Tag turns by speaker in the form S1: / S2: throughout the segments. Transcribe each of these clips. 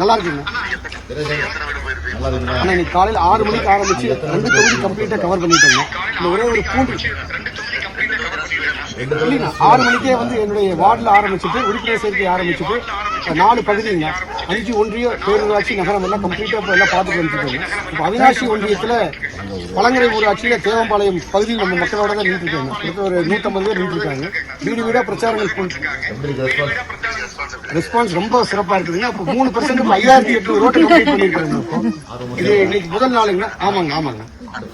S1: நல்லா இருக்குங்க.
S2: நல்லா
S1: இன்னைக்கு காலையில் ஆறு மணிக்கு ஆரம்பிச்சு ரெண்டு தொகுதி கம்ப்ளீட்டா கவர் பண்ணிட்டோங்க. இந்த ஒரே ஒரு பூண்டு. ஆறு மணிக்கே வந்து என்னுடைய வார்டில் ஆரம்பிச்சுட்டு உறுப்பினர் சேர்க்கை ஆரம்பிச்சுட்டு நாலு பகுதிங்க அஞ்சு ஒன்றிய பேரூராட்சி நகரம் எல்லாம் கம்ப்ளீட்டாக இப்போ எல்லாம் பார்த்துட்டு வந்துருக்காங்க இப்போ அவினாசி ஒன்றியத்தில் பழங்கரை ஊராட்சியில் தேவம்பாளையம் பகுதியில் நம்ம மக்களோட தான் நின்று ஒரு நூற்றம்பது பேர் நின்று இருக்காங்க. வீடு வீடாக பிரச்சாரங்கள் போயிட்டு
S2: ரெஸ்பான்ஸ்
S1: ரொம்ப சிறப்பா இருக்குதுங்க. அப்போ மூணு பர்சன்ட் ஐயாயிரத்தி எட்நூறு ரோட்டை கம்ப்ளீட் பண்ணிருக்காங்க இது இன்னைக்கு முதல் நாளுங்க. ஆமாங்க ஆமாங்க.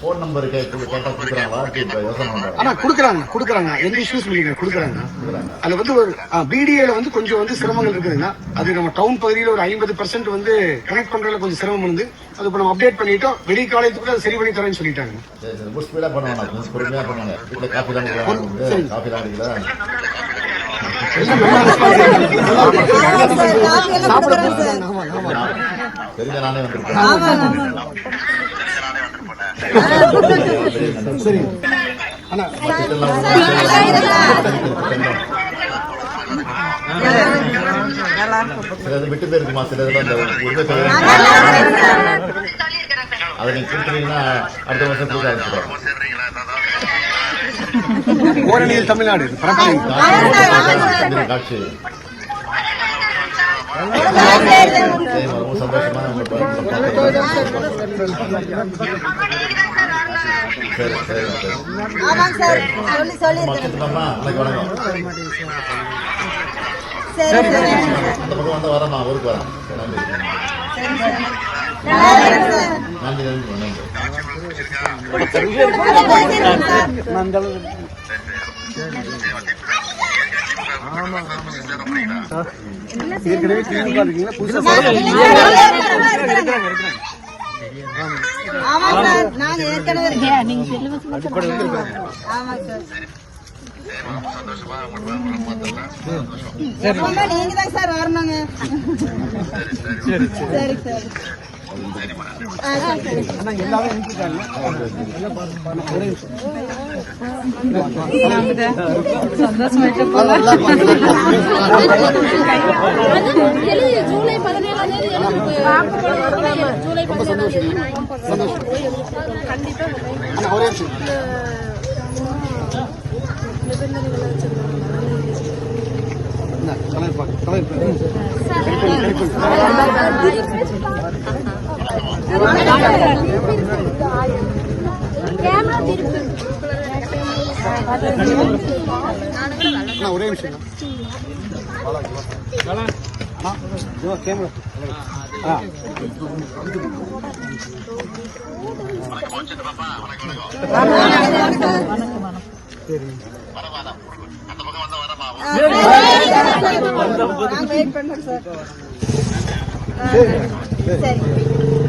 S2: ஃபோன் நம்பர்
S1: ஆனா குடுக்குறாங்க குடுக்குறாங்க. எந்த இஷ்யூஸ் இல்லைங்க குடுக்குறாங்க. அதுல வந்து ஒரு பிடிஏல வந்து கொஞ்சம் வந்து சிரமங்கள் இருக்குதுங்க. அது நம்ம டவுன் பகுதியில ஒரு ஐம்பது பர்சன்ட் வந்து கனெக்ட் பண்றதுல கொஞ்சம் சிரமம் வந்து அது இப்போ நம்ம அப்டேட் பண்ணிட்டோம். வெளி காலேஜுக்கு அதை சரி பண்ணி தரேன்னு சொல்லிட்டாங்க.
S2: சரி தெரிஞ்ச நானே வந்திருக்கேன்
S1: சரி ஆனா
S2: சில இது விட்டு போயிருக்குமா சில இதில் அந்த உரிமை அதை நீங்கள் கொடுத்துட்டீங்கன்னா அடுத்த வருஷம் கொடுக்க
S1: ஓரணியில் தமிழ்நாடு
S2: காட்சி.
S3: ஆமாங்க சார். சொல்லி சொல்லி சரி சரி.
S2: அந்த பக்கம் வந்து ஊருக்கு வரேன். நன்றி. நன்றி நன்றி.
S1: ஏற்கனவே திமுக இருக்கீங்களா புதுசா
S3: ஆமாங்க சார் நாங்க ஏற்கனவே சார் எப்பவுமே நீங்க தான் சார் வரணுங்க சரி சரி.
S1: எல்லாரும் நின்றுட்டாங்க
S4: ஜூலை பதினேழாம் தேதி ஜூலை பதினேழாம் தேதி கண்டிப்பா
S1: ஆனா ஒரே நிமிஷம்.
S4: கேமரா
S3: வெயிட் சரி.